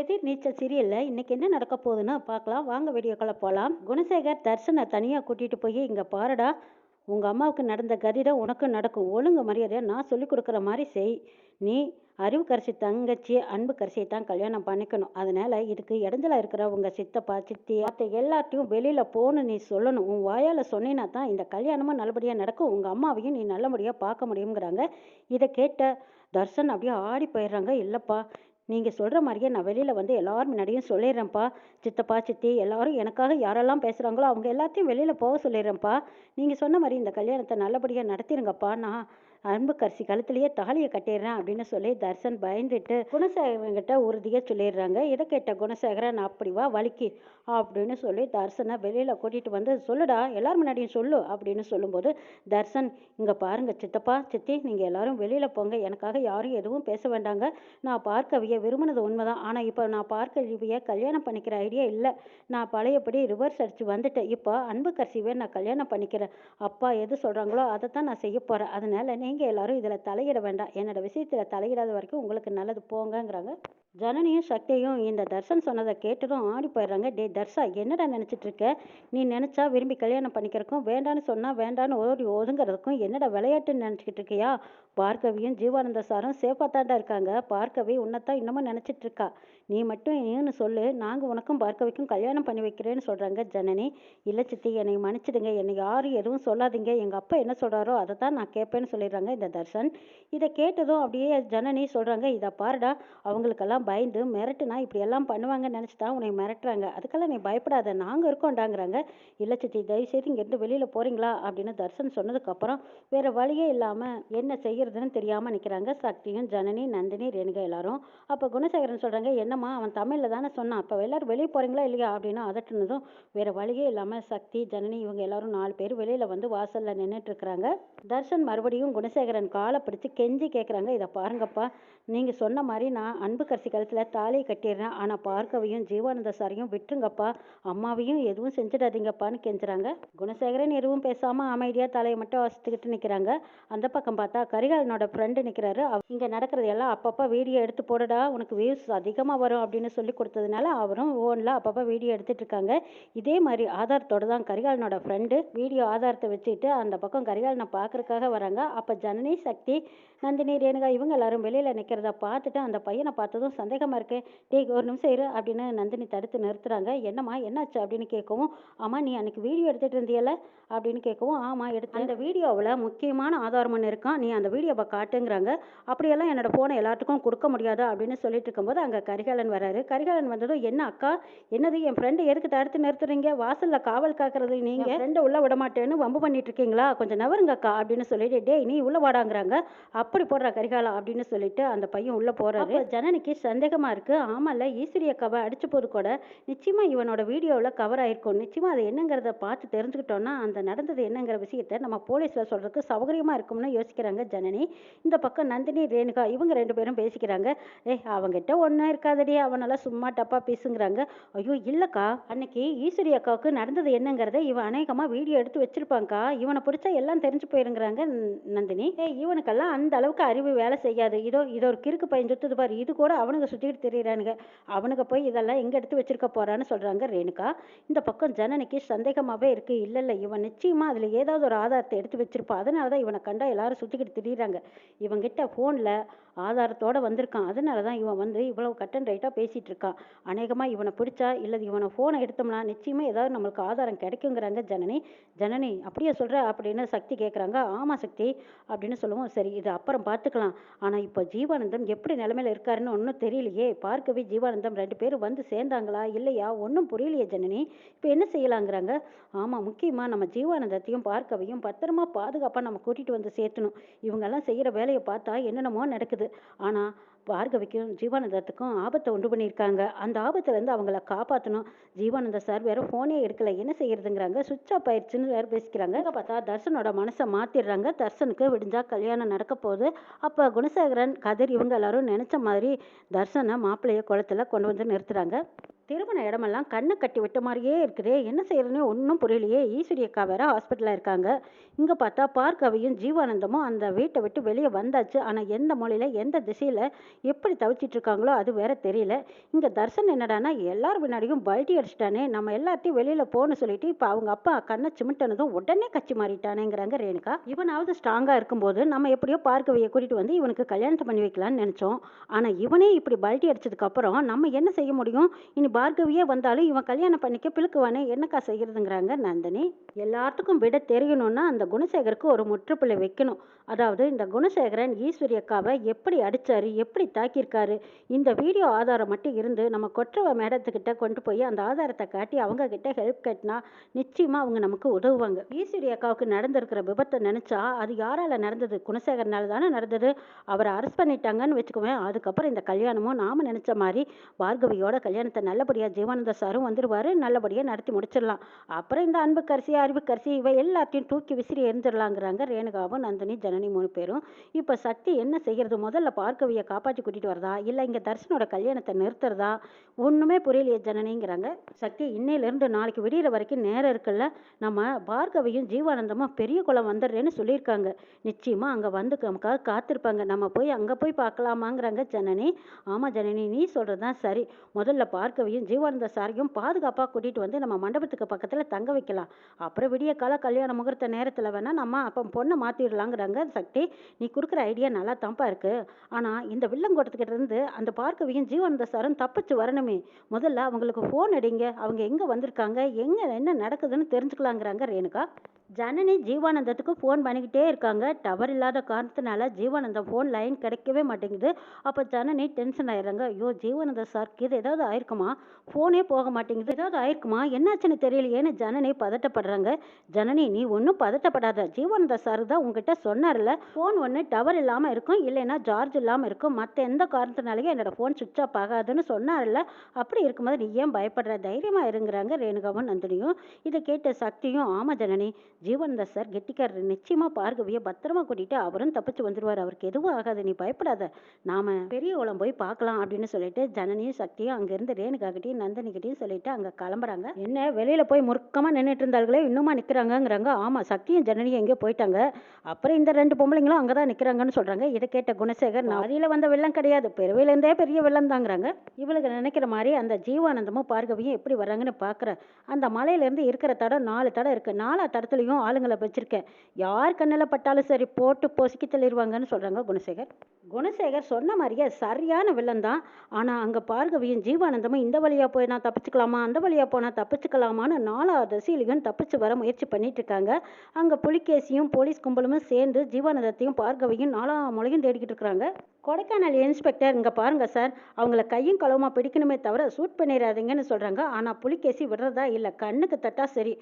எதிர் நீச்சல் சீரியலில் இன்னைக்கு என்ன நடக்க போகுதுன்னு பார்க்கலாம். வாங்க வீடியோக்களை போகலாம் குணசேகர் தர்சனை தனியாக கூட்டிகிட்டு போய் இங்கே பாருடா உங்கள் அம்மாவுக்கு நடந்த கதி உனக்கும் நடக்கும். ஒழுங்கு மரியாதையை நான் சொல்லி கொடுக்குற மாதிரி செய். நீ அறிவுக்கரசி தங்கச்சி அன்பு கரிசியை தான் கல்யாணம் பண்ணிக்கணும். அதனால் இதுக்கு இடத்துல இருக்கிற உங்கள் சித்தப்பா சித்தி மற்ற எல்லாத்தையும் வெளியில் போகணும் நீ சொல்லணும். உன் வாயால் சொன்னீன்னா தான் இந்த கல்யாணமும் நல்லபடியாக நடக்கும். உங்கள் அம்மாவையும் நீ நல்லபடியாக பார்க்க முடியுங்கிறாங்க இதை கேட்ட தர்ஷன் அப்படியே ஆடி போயிடுறாங்க. இல்லைப்பா நீங்கள் சொல்கிற மாதிரியே நான் வெளியில் வந்து எல்லோரும் முன்னாடியும் சொல்லிடுறேன்ப்பா. சித்தப்பா சித்தி எல்லாரும் எனக்காக யாரெல்லாம் பேசுகிறாங்களோ அவங்க எல்லாத்தையும் வெளியில் போக சொல்லிடுறேன்ப்பா. நீங்கள் சொன்ன மாதிரி இந்த கல்யாணத்தை நல்லபடியாக நடத்திடுங்கப்பா நான் அன்பு கழுத்துலயே தாலியை கட்டிடுறேன் அப்படின்னு சொல்லி தர்சன் பயந்துட்டு குணசேகரன்கிட்ட உறுதியாக சொல்லிடுறாங்க. இதை கேட்ட குணசேகரன் அப்படி வா வலிக்கு அப்படின்னு சொல்லி தர்சனை வெளியில் கூட்டிகிட்டு வந்து சொல்லுடா எல்லாரும் முன்னாடியும் சொல்லு அப்படின்னு சொல்லும்போது தர்சன் இங்கே பாருங்க சித்தப்பா சித்தி நீங்கள் எல்லாரும் வெளியில் போங்க. எனக்காக யாரும் எதுவும் பேச வேண்டாங்க. நான் பார்க்கவிய விரும்பினது உண்மைதான். ஆனால் இப்போ நான் பார்க்கவிய கல்யாணம் பண்ணிக்கிற ஐடியா இல்லை. நான் பழையபடி ரிவர்ஸ் அடிச்சு வந்துட்டேன். இப்போ அன்பு கரிசிவை நான் கல்யாணம் பண்ணிக்கிறேன். அப்பா எது சொல்கிறாங்களோ அதை தான் நான் செய்ய போகிறேன் அதனால நீ நீங்கள் எல்லாரும் இதில் தலையிட வேண்டாம். என்னோட விஷயத்தில் தலையிடாத வரைக்கும் உங்களுக்கு நல்லது போங்கங்கிறாங்க. ஜனனியும் சக்தியும் இந்த தர்சன் சொன்னதை கேட்டதும் ஆடி போயிடுறாங்க. டே தர்ஷா என்னடா நினச்சிட்டு இருக்க? நீ நினச்சா விரும்பி கல்யாணம் பண்ணிக்கிறக்கும் வேண்டான்னு சொன்னால் வேண்டான்னு ஓடி ஒதுங்கிறதுக்கும் என்னடா விளையாட்டுன்னு நினச்சிக்கிட்டு இருக்கியா? பார்க்கவியும் ஜீவானந்த சாரும் சேஃபாக தாண்டா இருக்காங்க. பார்க்கவி உன்னைத்தான் இன்னமும் நினச்சிட்டு இருக்கா. நீ மட்டும் ஏன்னு சொல்லு. நாங்கள் உனக்கும் பார்க்கவிக்கும் கல்யாணம் பண்ணி வைக்கிறேன்னு சொல்கிறாங்க ஜனனி. இல்லை சித்தி என்னை மன்னிச்சிடுங்க. என்னை யாரும் எதுவும் சொல்லாதீங்க. எங்கள் அப்பா என்ன சொல்கிறாரோ அதை தான் நான் கேட்பேன்னு சொல்லிடுறாங்க இந்த தர்ஷன். இதை கேட்டதும் அப்படியே ஜனனி சொல்கிறாங்க இதை பாருடா. அவங்களுக்கெல்லாம் பயந்து மிரட்டுனா இப்படி எல்லாம் பண்ணுவாங்கன்னு நினச்சி தான் உன்னை மிரட்டுறாங்க. அதுக்கெல்லாம் நீ பயப்படாத. நாங்கள் இருக்கோண்டாங்கிறாங்க இல்லை சித்தி தயவுசெய்து இங்கேருந்து வெளியில் போகிறீங்களா அப்படின்னு தர்ஷன் சொன்னதுக்கப்புறம் வேறு வழியே இல்லாமல் என்ன செய்கிறதுன்னு தெரியாமல் நிற்கிறாங்க சக்தியும் ஜனனி நந்தினி ரேணுகா எல்லாரும். அப்போ குணசேகரன் சொல்கிறாங்க என்னம்மா அவன் தமிழில் தானே சொன்னான். அப்போ எல்லாரும் வெளியே போகிறீங்களா இல்லையா? அப்படின்னு அதட்டுனதும் வேறு வழியே இல்லாமல் சக்தி ஜனனி இவங்க எல்லாரும் நாலு பேர் வெளியில் வந்து வாசலில் நின்றுட்டு இருக்கிறாங்க. தர்ஷன் மறுபடியும் குணசேகரன் காலை பிடிச்சி கெஞ்சி கேட்குறாங்க இதை பாருங்கப்பா. நீங்கள் சொன்ன மாதிரி நான் அன்பு கரிசி கழுத்தில் தாலியை கட்டிடுறேன். ஆனால் பார்க்கவையும் ஜீவானந்த சாரையும் விட்டுருங்கப்பா. அம்மாவையும் எதுவும் செஞ்சிடாதீங்கப்பான்னு கெஞ்சுறாங்க. குணசேகரன் எதுவும் பேசாமல் அமைதியாக தலையை மட்டும் வசித்துக்கிட்டு நிற்கிறாங்க அந்த பக்கம் பார்த்தா கரிகாலனோட ஃப்ரெண்டு நிற்கிறாரு இங்கே நடக்கிறது எல்லாம் அப்பப்போ வீடியோ எடுத்து போடடா உனக்கு வியூஸ் அதிகமாக வரும் அப்படின்னு சொல்லி கொடுத்ததுனால அவரும் ஓனில் அப்பப்போ வீடியோ எடுத்துட்டு இருக்காங்க. இதே மாதிரி ஆதாரத்தோட தான் கரிகாலனோட ஃப்ரெண்டு வீடியோ ஆதாரத்தை வச்சுட்டு அந்த பக்கம் கரிகாலனை பார்க்கறதுக்காக வராங்க. அப்போ ஜனனி சக்தி நந்தினி ரேணுகா இவங்க எல்லாரும் வெளியில் நிற்க நிற்கிறத பார்த்துட்டு அந்த பையனை பார்த்ததும் சந்தேகமாக இருக்கு. டேய் ஒரு நிமிஷம் இரு அப்படின்னு நந்தினி தடுத்து நிறுத்துறாங்க. என்னம்மா என்னாச்சு? அப்படின்னு கேட்கவும் ஆமாம் நீ அன்னைக்கு வீடியோ எடுத்துகிட்டு இருந்தியல அப்படின்னு கேட்கவும் ஆமாம் எடுத்து அந்த வீடியோவில் முக்கியமான ஆதாரம் ஒன்று இருக்கான். நீ அந்த வீடியோவை காட்டுங்கிறாங்க. அப்படியெல்லாம் என்னோட ஃபோனை எல்லாத்துக்கும் கொடுக்க முடியாது? அப்படின்னு சொல்லிட்டு இருக்கும்போது அங்கே கரிகாலன் வராரு. கரிகாலன் வந்ததும் என்ன அக்கா? என்னது என் ஃப்ரெண்டு எதுக்கு தடுத்து நிறுத்துறீங்க? வாசலில் காவல் காக்கிறது நீங்கள் ஃப்ரெண்டை உள்ள விட மாட்டேன்னு வம்பு பண்ணிட்டு இருக்கீங்களா? கொஞ்சம் நவருங்க அக்கா அப்படின்னு சொல்லிட்டு டேய் நீ உள்ள வாடாங்கிறாங்க. அப்படி போடுற கரிகாலம் அப்படின்னு சொல்லிட்டு அந்த பையன் உள்ள போறாரு. ஜனனிக்கு சந்தேகமா இருக்கு. ஆமால ஈஸ்வரி அக்காவை அடிச்ச போது கூட நிச்சயமா இவனோட வீடியோவில் கவர் ஆயிருக்கும். நிச்சயமா அது என்னங்கிறத பார்த்து தெரிஞ்சுக்கிட்டோம்னா அந்த நடந்தது என்னங்கிற விஷயத்த நம்ம போலீஸ்ல சொல்றதுக்கு சௌகரியமா இருக்கும்னு யோசிக்கிறாங்க ஜனனி. இந்த பக்கம் நந்தினி ரேணுகா இவங்க ரெண்டு பேரும் பேசிக்கிறாங்க. ஏய் அவங்கிட்ட ஒன்றும் இருக்காதடி. அவனால சும்மா டப்பா பேசுங்கிறாங்க. ஐயோ இல்லக்கா. அன்னைக்கு ஈஸ்வரி அக்காவுக்கு நடந்தது என்னங்கிறத இவன் அநேகமா வீடியோ எடுத்து வச்சிருப்பாங்க்கா இவனை பிடிச்சா எல்லாம் தெரிஞ்சு போயிருங்கிறாங்க நந்தினி. ஏய் இவனுக்கெல்லாம் அந்த அளவுக்கு அறிவு வேலை செய்யாது. இதோ இதோ ஒரு கிறுக்கு பையன் சுற்றுது பாரு. இது கூட அவனுங்க சுத்திக்கிட்டு தெரியிறானுங்க. அவனுங்க போய் இதெல்லாம் எங்கே எடுத்து வச்சிருக்க போகிறான்னு சொல்கிறாங்க ரேணுகா. இந்த பக்கம் ஜனனிக்கு சந்தேகமாகவே இருக்குது இல்லை இல்லை இவன் நிச்சயமாக அதில் ஏதாவது ஒரு ஆதாரத்தை எடுத்து வச்சிருப்பான் அதனால தான் இவனை கண்டா எல்லாரும் சுத்திக்கிட்டு திரியிறாங்க. இவங்கிட்ட ஃபோனில் ஆதாரத்தோட வந்திருக்கான். அதனால தான் இவன் வந்து இவ்வளோ கட் அண்ட் ரைட்டாக பேசிகிட்டு இருக்கான். அநேகமாக இவனை பிடிச்சா இல்லை இவனை ஃபோனை எடுத்தோம்னா நிச்சயமாக ஏதாவது நம்மளுக்கு ஆதாரம் கிடைக்குங்கிறாங்க ஜனனி. ஜனனி அப்படியே சொல்கிற அப்படின்னு சக்தி கேட்குறாங்க ஆமா சக்தி அப்படின்னு சொல்லுவோம். சரி இது அப்புறம் பார்த்துக்கலாம். ஆனால் இப்போ ஜீவன் ஜீவானந்தம் எப்படி நிலைமையில இருக்காருன்னு ஒன்றும் தெரியலையே. பார்க்கவே ஜீவானந்தம் ரெண்டு பேரும் வந்து சேர்ந்தாங்களா? இல்லையா? ஒன்றும் புரியலையே ஜனனி. இப்போ என்ன செய்யலாங்கிறாங்க? ஆமாம் முக்கியமாக நம்ம ஜீவானந்தத்தையும் பார்க்கவையும் பத்திரமா பாதுகாப்பாக நம்ம கூட்டிகிட்டு வந்து சேர்த்தணும். இவங்கெல்லாம் செய்கிற வேலையை பார்த்தா என்னென்னமோ நடக்குது. ஆனால் பார்கவிக்கும் ஜீவானந்தத்துக்கும் ஆபத்தை உண்டு பண்ணியிருக்காங்க. அந்த ஆபத்துலேருந்து அவங்கள காப்பாற்றணும் ஜீவானந்த சார் வேற ஃபோனே எடுக்கல. என்ன செய்யறதுங்கிறாங்க? சுவிட்ச் ஆஃப் ஆயிடுச்சுன்னு வேற பேசிக்கிறாங்க. பார்த்தா தர்ஷனோட மனசை மாத்திடுறாங்க. தர்ஷனுக்கு விடிஞ்சா கல்யாணம் நடக்க போகுது. அப்போ குணசேகரன் கதிர் இவங்க எல்லாரும் நினைச்ச மாதிரி தர்ஷனை மாப்பிள்ளைய குளத்துல கொண்டு வந்து நிறுத்துறாங்க. திருமண இடமெல்லாம் கண்ணை கட்டி விட்ட மாதிரியே இருக்குதே. என்ன செய்யறதுனே ஒன்றும் புரியலையே. ஈஸ்வரி அக்கா வேற ஹாஸ்பிட்டலில் இருக்காங்க. இங்கே பார்த்தா பார்க்கவியும் ஜீவானந்தமும் அந்த வீட்டை விட்டு வெளியே வந்தாச்சு. ஆனால் எந்த மொழியில் எந்த திசையில் எப்படி தவிச்சிட்டு இருக்காங்களோ அது வேற தெரியல. இங்கே தர்சன் என்னடானா எல்லார் முன்னாடியும் பல்ட்டி அடிச்சிட்டானே. நம்ம எல்லாத்தையும் வெளியில் போகணும்னு சொல்லிட்டு இப்போ அவங்க அப்பா கண்ணை சிமிட்டனதும் உடனே கச்சி மாறிட்டானேங்கிறாங்க ரேணுகா. இவனாவது ஸ்ட்ராங்காக இருக்கும்போது நம்ம எப்படியோ பார்க்கவையை கூட்டிகிட்டு வந்து இவனுக்கு கல்யாணத்தை பண்ணி வைக்கலான்னு நினச்சோம். ஆனால் இவனே இப்படி பல்ட்டி அடிச்சதுக்கப்புறம் நம்ம என்ன செய்ய முடியும்? இனி பார்கவியே வந்தாலும் இவன் கல்யாணம் பண்ணிக்க பிழுக்குவானே என்னக்கா செய்கிறதுங்கிறாங்க நந்தினி. எல்லாத்துக்கும் விட தெரியணும்னா அந்த குணசேகருக்கு ஒரு முற்றுப்புள்ளை வைக்கணும். அதாவது இந்த குணசேகரன் ஈஸ்வரி அக்காவை எப்படி அடிச்சாரு எப்படி தாக்கியிருக்காரு இந்த வீடியோ ஆதாரம் மட்டும் இருந்து நம்ம கொற்றவ மேடத்துக்கிட்ட கொண்டு போய் அந்த ஆதாரத்தை காட்டி அவங்க கிட்ட ஹெல்ப் கட்டினா நிச்சயமாக அவங்க நமக்கு உதவுவாங்க. ஈஸ்வரி அக்காவுக்கு நடந்திருக்கிற விபத்தை நினச்சா அது யாரால் நடந்தது? குணசேகரனால தானே நடந்தது? அவரை அரெஸ்ட் பண்ணிட்டாங்கன்னு வச்சுக்குவேன் அதுக்கப்புறம் இந்த கல்யாணமும் நாம் நினச்ச மாதிரி பார்கவியோட கல்யாணத்தை நல்ல நல்லபடியாக ஜீவானந்த சாரும் வந்துடுவார் நல்லபடியாக நடத்தி முடிச்சிடலாம். அப்புறம் இந்த அன்புக்கரிசி அறிவுக்கரிசி இவை எல்லாத்தையும் தூக்கி விசிறி எரிஞ்சிடலாங்கிறாங்க ரேணுகாவும் நந்தினி ஜனனி மூணு பேரும். இப்போ சக்தி என்ன செய்கிறது முதல்ல பார்க்கவியை காப்பாற்றி கூட்டிகிட்டு வரதா? இல்லை இங்கே தர்ஷனோட கல்யாணத்தை நிறுத்துறதா? ஒன்றுமே புரியலையே ஜனனிங்கிறாங்க. சக்தி இன்னையிலேருந்து நாளைக்கு விடியிற வரைக்கும் நேரம் இருக்குல்ல? நம்ம பார்கவியும் ஜீவானந்தமும் பெரிய குளம் வந்துடுறேன்னு சொல்லியிருக்காங்க. நிச்சயமாக அங்கே வந்து நமக்காக காத்திருப்பாங்க. நம்ம போய் அங்கே போய் பார்க்கலாமாங்கிறாங்க ஜனனி. ஆமாம் ஜனனி நீ சொல்கிறது தான் சரி. முதல்ல பார்க்கவியும் ஜீவானந்த சாரையும் பாதுகாப்பாக கூட்டிகிட்டு வந்து நம்ம மண்டபத்துக்கு பக்கத்தில் தங்க வைக்கலாம். அப்புறம் விடிய கால கல்யாண முகூர்த்த நேரத்தில் வேணால் நம்ம அப்போ பொண்ணை மாற்றிடலாங்கிறாங்க சக்தி. நீ கொடுக்குற ஐடியா நல்லா தம்பாக இருக்குது ஆனால் இந்த வில்லங்கோட்டத்துக்கிட்ட இருந்து அந்த பார்க்கவியும் ஜீவானந்த சாரும் தப்பிச்சு வரணுமே. முதல்ல அவங்களுக்கு ஃபோன் அடிங்க. அவங்க எங்கே வந்திருக்காங்க? எங்கே என்ன நடக்குதுன்னு தெரிஞ்சுக்கலாங்கிறாங்க ரேணுகா. ஜனனி ஜீவானந்தத்துக்கு ஃபோன் பண்ணிக்கிட்டே இருக்காங்க. டவர் இல்லாத காரணத்தினால ஜீவானந்தம் ஃபோன் லைன் கிடைக்கவே மாட்டேங்குது. அப்போ ஜனனி டென்ஷன் ஆயிடுறாங்க. ஐயோ ஜீவானந்த சார் இது ஏதாவது ஆயிருக்குமா? ஃபோனே போக மாட்டேங்குது. ஏதாவது ஆயிருக்குமா? என்னாச்சுன்னு தெரியலையேன்னு ஜனனி பதட்டப்படுறாங்க. ஜனனி நீ ஒன்றும் பதட்டப்படாத. ஜீவானந்த சார் தான் உங்ககிட்ட சொன்னார்ல. ஃபோன் ஒன்று டவர் இல்லாமல் இருக்கும் இல்லைன்னா சார்ஜ் இல்லாமல் இருக்கும். மற்ற எந்த காரணத்தினாலேயே என்னோட ஃபோன் சுவிச் ஆஃப் ஆகாதுன்னு சொன்னார்ல. அப்படி இருக்கும்போது நீ ஏன் பயப்படுற? தைரியமாக இருங்கிறாங்க. ரேணுகாவும் நந்தினியும். இதை கேட்ட சக்தியும் ஆமாம் ஜனனி ஜீவானந்த சார் கெட்டிக்காரர் நிச்சயமாக பார்கவியை பத்திரமா கூட்டிட்டு அவரும் தப்பிச்சு வந்துடுவார் அவருக்கு எதுவும் ஆகாது நீ பயப்படாத. நாம பெரிய குளம் போய் பார்க்கலாம் அப்படின்னு சொல்லிட்டு ஜனனியும் சக்தியும் அங்கேருந்து ரேணுகாக்கிட்டையும் நந்தனிக்கிட்டையும் சொல்லிட்டு அங்கே கிளம்புறாங்க. என்ன வெளியில் போய் முறுக்கமாக நின்றுட்டு இருந்தாங்களே இன்னுமா நிற்கிறாங்கங்கிறாங்க ஆமாம் சக்தியும் ஜனனியும் எங்கேயோ போயிட்டாங்க. அப்புறம் இந்த ரெண்டு பொம்பளைங்களும் அங்கே தான் நிற்கிறாங்கன்னு சொல்கிறாங்க இதை கேட்ட குணசேகர் நதியில் வந்த வெள்ளம் கிடையாது. பெருவையிலேருந்தே பெரிய வெள்ளம் தாங்கிறாங்க இவளுக்கு நினைக்கிற மாதிரி அந்த ஜீவானந்தமும் பார்கவியும் எப்படி வர்றாங்கன்னு பார்க்குறேன் அந்த மலையிலேருந்து இருக்கிற தடம் நாலு தடம் இருக்குது நாலா தடத்துலையும் ஆளுங்களை வச்சிருக்கேன். யார் கண்ணில் பட்டாலும் சரி போட்டு பொசுக்கி தள்ளிடுவாங்கன்னு சொல்றாங்க குணசேகர். குணசேகர் சொன்ன மாதிரியே சரியான வில்லன் தான் ஆனால் அங்கே பார்கவியும் ஜீவானந்தமும் இந்த வழியாக போய் நான் தப்பிச்சுக்கலாமா? அந்த வழியாக போனால் தப்பிச்சுக்கலாமான்னு நாலாவது தசையிலையும் தப்பிச்சு வர முயற்சி பண்ணிட்டு இருக்காங்க. அங்கே புலிகேசியும் போலீஸ் கும்பலும் சேர்ந்து ஜீவானந்தத்தையும் பார்கவியும் நாலா முளையும் தேடிக்கிட்டு இருக்கிறாங்க கொடைக்கானல் இன்ஸ்பெக்டர் இங்கே பாருங்கள் சார் அவங்கள கையும் களவுமா பிடிக்கணுமே தவிர சூட் பண்ணிடாதீங்கன்னு சொல்கிறாங்க ஆனால் புலிகேசி விடுறதா இல்லை கண்ணுக்கு தட்டா சரி.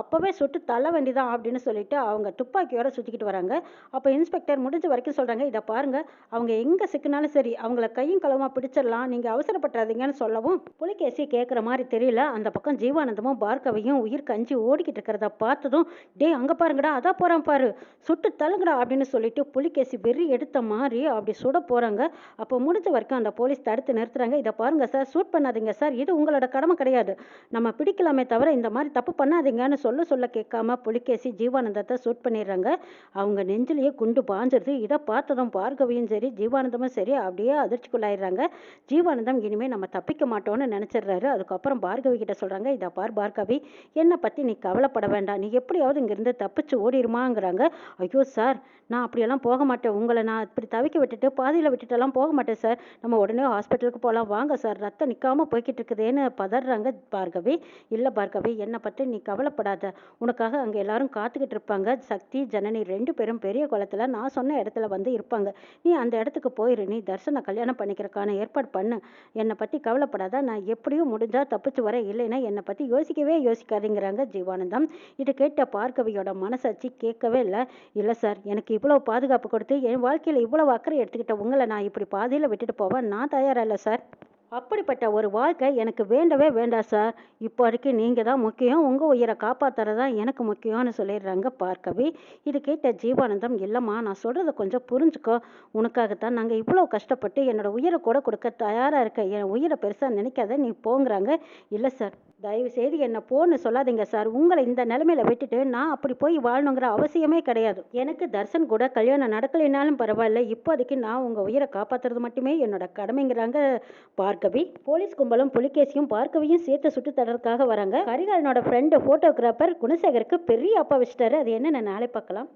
அப்போவே சுட்டு தள்ள வேண்டிதான் அப்படின்னு சொல்லிட்டு அவங்க துப்பாக்கியோட சுற்றிக்கிட்டு வராங்க. அப்போ இன்ஸ்பெக்டர் முடிஞ்ச வரைக்கும் சொல்கிறாங்க இதை பாருங்க அவங்க அவங்க எங்கே சிக்கினாலும் சரி அவங்கள கையும் களவுமா பிடிச்சிடலாம். நீங்கள் அவசரப்பட்டுறாதீங்கன்னு சொல்லவும் புலிகேசி கேட்குற மாதிரி தெரியல. அந்த பக்கம் ஜீவானந்தமும் பார்க்கவையும் உயிர் கஞ்சி ஓடிக்கிட்டு இருக்கிறத பார்த்ததும் டேய் அங்கே பாருங்கடா அதான் போகிறான் பாரு. சுட்டு தள்ளுங்கடா அப்படின்னு சொல்லிட்டு புலிகேசி வெறி எடுத்த மாதிரி அப்படி சுட போகிறாங்க அப்போ முடிஞ்ச வரைக்கும் அந்த போலீஸ் தடுத்து நிறுத்துறாங்க. இதை பாருங்கள் சார் சூட் பண்ணாதீங்க சார். இது உங்களோட கடமை கிடையாது. நம்ம பிடிக்கலாமே தவிர இந்த மாதிரி தப்பு பண்ணாதீங்கன்னு சொல்ல சொல்ல கேட்காம புலிகேசி ஜீவானந்தத்தை சூட் பண்ணிடுறாங்க. அவங்க நெஞ்சிலேயே குண்டு பாஞ்சிருது. இதை பார்த்ததும் பார்க்கவையும் சரி சரி ஜீவானந்தமும் சரி அப்படியே அதிர்ச்சிக்குள்ளாயிடுறாங்க. ஜீவானந்தம் இனிமே நம்ம தப்பிக்க மாட்டோம்னு நினைச்சிடுறாரு. அதுக்கப்புறம் பார்கவி கிட்ட சொல்றாங்க இதை பார் பார்கவி என்னை பத்தி நீ கவலைப்பட வேண்டாம். நீ எப்படியாவது இங்கிருந்து தப்பிச்சு ஓடிருமாங்கிறாங்க ஐயோ சார் நான் அப்படியெல்லாம் போக மாட்டேன். உங்களை நான் இப்படி தவிக்க விட்டுட்டு பாதியில் விட்டுட்டெல்லாம் போக மாட்டேன் சார். நம்ம உடனே ஹாஸ்பிட்டலுக்கு போகலாம் வாங்க சார் ரத்தம் நிற்காம போய்கிட்டு இருக்குதேன்னு பதறாங்க பார்கவி. இல்லை பார்கவி என்னை பற்றி நீ கவலைப்படாத. உனக்காக அங்கே எல்லாரும் காத்துக்கிட்டு இருப்பாங்க. சக்தி ஜனனி ரெண்டு பேரும் பெரிய குளத்துல நான் சொன்ன இடத்துல வந்து இருப்பாங்க. நீ அந்த இடத்துக்கு போயிரு. நீ தர்சனை கல்யாணம் பண்ணிக்கிறக்கான ஏற்பாடு பண்ணு. என்னை பற்றி கவலைப்படாத. நான் எப்படியும் முடிஞ்சால் தப்பிச்சு வர இல்லைன்னா என்னை பற்றி யோசிக்கவே யோசிக்காதீங்கிறாங்க ஜீவானந்தம். இது கேட்ட பார்கவியோட மனசாட்சி கேட்கவே இல்லை. இல்லை சார் எனக்கு இவ்வளோ பாதுகாப்பு கொடுத்து என் வாழ்க்கையில் இவ்வளோ அக்கறை எடுத்துக்கிட்ட உங்களை நான் இப்படி பாதியில் விட்டுட்டு போவேன் நான் தயாராக இல்லை சார். அப்படிப்பட்ட ஒரு வாழ்க்கை எனக்கு வேண்டவே வேண்டாம் சார் இப்போ வரைக்கும் நீங்கள் தான் முக்கியம். உங்கள் உயிரை காப்பாற்றுறது தான் எனக்கு முக்கியம்னு சொல்லிடுறாங்க பார்க்கவி இது கேட்ட ஜீவானந்தம் இல்லைம்மா நான் சொல்கிறத கொஞ்சம் புரிஞ்சுக்கோ. உனக்காகத்தான் நாங்கள் இவ்வளோ கஷ்டப்பட்டு என்னோடய உயிரை கூட கொடுக்க தயாராக இருக்க என் உயிரை பெருசாக நினைக்காத நீ போங்கிறாங்க. இல்லை சார் தயவு செய்து என்னை போன்னு சொல்லாதீங்க சார் உங்களை இந்த நிலைமையில விட்டுட்டு நான் அப்படி போய் வாழணுங்கிற அவசியமே கிடையாது. எனக்கு தர்சன் கூட கல்யாணம் நடக்கலைனாலும் பரவாயில்ல. இப்போதைக்கு நான் உங்கள் உயிரை காப்பாற்றுறது மட்டுமே என்னோட கடமைங்கிறாங்க பார்க்க பார்க்கவி போலீஸ் கும்பலும் புலிகேசியும் பார்க்கவியும் சேர்த்து சுட்டு தடற்காக வராங்க. கரிகாலனோட ஃப்ரெண்டு ஃபோட்டோகிராஃபர் குணசேகருக்கு பெரிய அப்பா வச்சிட்டாரு அது என்னென்ன நாளை பார்க்கலாம்.